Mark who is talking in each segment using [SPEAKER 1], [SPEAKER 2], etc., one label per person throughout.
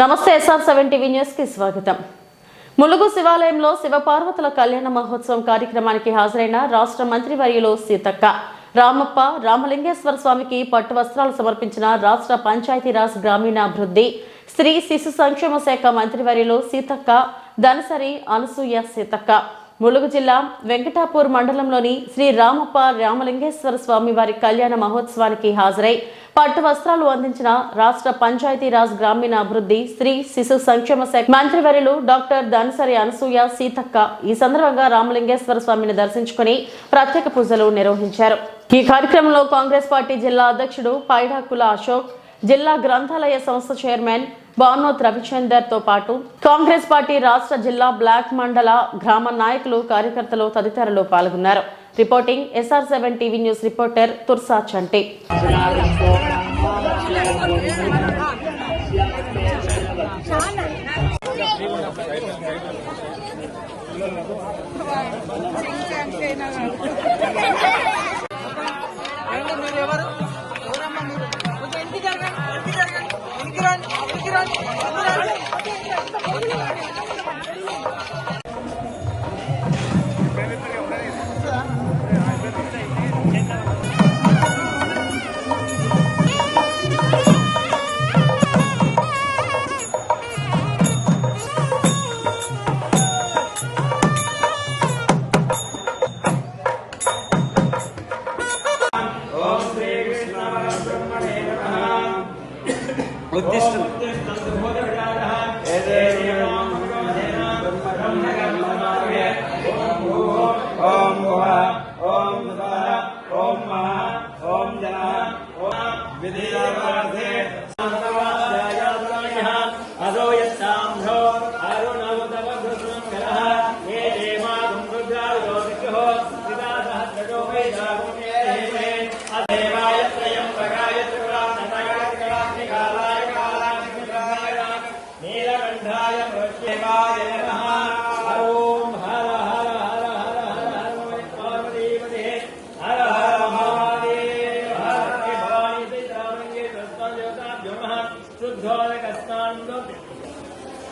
[SPEAKER 1] నమస్తే SR seven TV స్వాగతం. ములుగు శివాలయంలో శివపార్వతుల కళ్యాణ మహోత్సవం కార్యక్రమానికి హాజరైన రాష్ట్ర మంత్రి వర్యులు సీతక్క. రామప్ప రామలింగేశ్వర స్వామికి పట్టు వస్త్రాలు సమర్పించిన రాష్ట్ర పంచాయతీరాజ్ గ్రామీణాభివృద్ధి స్త్రీ శిశు సంక్షేమ శాఖ మంత్రివర్యులు సీతక్క ధనసరి అనసూయ సీతక్క. ములుగు జిల్లా వెంకటాపూర్ మండలంలోని శ్రీ రామప్ప రామలింగేశ్వర స్వామి వారి కళ్యాణ మహోత్సవానికి హాజరై పట్టు వస్త్రాలు అందించిన రాష్ట్ర పంచాయతీరాజ్ గ్రామీణ అభివృద్ధి స్త్రీ శిశు సంక్షేమ శాఖ మంత్రివర్యులు డాక్టర్ దనసరి అనసూయ సీతక్క ఈ సందర్భంగా రామలింగేశ్వర స్వామిని దర్శించుకుని ప్రత్యేక పూజలు నిర్వహించారు. ఈ కార్యక్రమంలో కాంగ్రెస్ పార్టీ జిల్లా అధ్యక్షుడు పైడాకుల అశోక్ జిల్లా గ్రంథాలయ సంస్థ చైర్మన్ భానోత్ రవిచందర్తో పాటు కాంగ్రెస్ పార్టీ రాష్ట్ర జిల్లా బ్లాక్ మండల గ్రామ నాయకులు కార్యకర్తలు తదితరులు పాల్గొన్నారు.
[SPEAKER 2] Reporting SR seven TV news reporter Tursa Chanti. చాలా இருக்கிறார் with.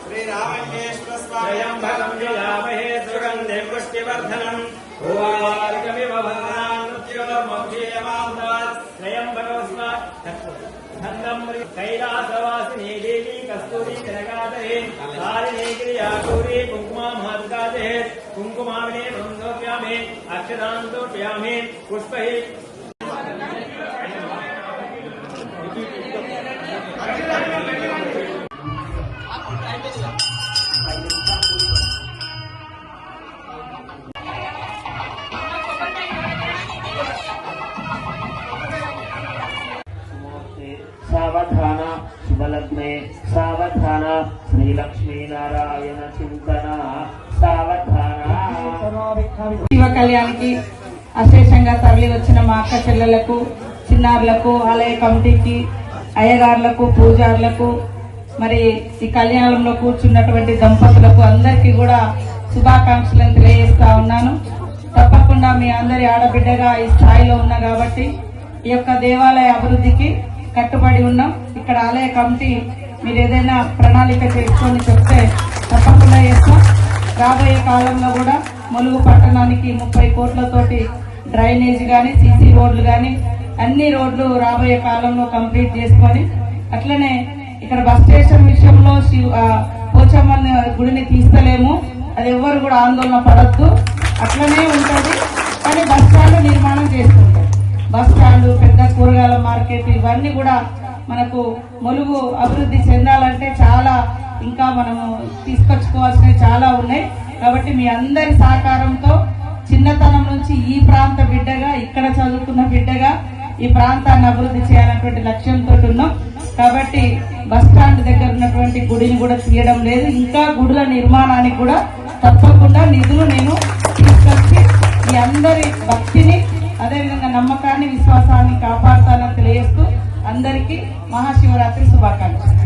[SPEAKER 2] श्रीरामण्येश्वरस्वाम्भकं विलामहे सुगन्धिं पुष्टिवर्धनम् भूवार्गमिव कैलासवासिनी देवी कस्तूरी कनकादहे कारिणी क्रियाकूरी कुङ्कुमा महत्कादहे कुङ्कुमाविने बन्धोप्यामे
[SPEAKER 3] अक्षरान्तोप्यामे पुष्पहि శుభలగ్నే సావధాన శ్రీలక్ష్మీనారాయణ చింతన సావధాన.
[SPEAKER 4] శివ కళ్యాణ్కి అశేషంగా తరలి వచ్చిన మా అక్క చెల్లెలకు చిన్నారులకు ఆలయ కమిటీకి అయ్యగారులకు పూజారులకు మరి ఈ కళ్యాణంలో కూర్చున్నటువంటి దంపతులకు అందరికీ కూడా శుభాకాంక్షలను తెలియజేస్తా ఉన్నాను. తప్పకుండా మీ అందరి ఆడబిడ్డగా ఈ స్థాయిలో ఉన్నా కాబట్టి ఈ యొక్క దేవాలయ అభివృద్ధికి కట్టుబడి ఉన్నాం. ఇక్కడ ఆలయ కమిటీ మీరు ఏదైనా ప్రణాళిక చేసుకొని చెప్తే తప్పకుండా చేస్తాం. రాబోయే కాలంలో కూడా ములుగు పట్టణానికి ముప్పై కోట్లతోటి డ్రైనేజ్ కానీ సీసీ రోడ్లు కానీ అన్ని రోడ్లు రాబోయే కాలంలో కంప్లీట్ చేసుకొని అట్లనే ఇక్కడ బస్ స్టేషన్ విషయంలో శివ- పోచమ్మ గుడిని తీస్తలేము. అది ఎవ్వరు కూడా ఆందోళన పడద్దు. అట్లనే ఉంటుంది. కానీ బస్ స్టాండ్ నిర్మాణం చేస్తుంటారు. బస్ స్టాండ్ పెద్ద కూరగాయల మార్కెట్ ఇవన్నీ కూడా మనకు ములుగు అభివృద్ధి చెందాలంటే చాలా ఇంకా మనము తీసుకొచ్చుకోవాల్సినవి చాలా ఉన్నాయి. కాబట్టి మీ అందరి సహకారంతో చిన్నతనం నుంచి ఈ ప్రాంత బిడ్డగా ఇక్కడ చదువుకున్న బిడ్డగా ఈ ప్రాంతాన్ని అభివృద్ధి చేయాలన్నటువంటి లక్ష్యంతో ఉన్నాం. కాబట్టి బస్ స్టాండ్ దగ్గర ఉన్నటువంటి గుడిని కూడా తీయడం లేదు. ఇంకా గుడుల నిర్మాణానికి కూడా తప్పకుండా నిధులు నేను తీసుకొచ్చి మీ అందరి భక్తిని అదేవిధంగా నమ్మకాన్ని విశ్వాసాన్ని కాపాడుతానని తెలియజేస్తూ అందరికీ మహాశివరాత్రి శుభాకాంక్షలు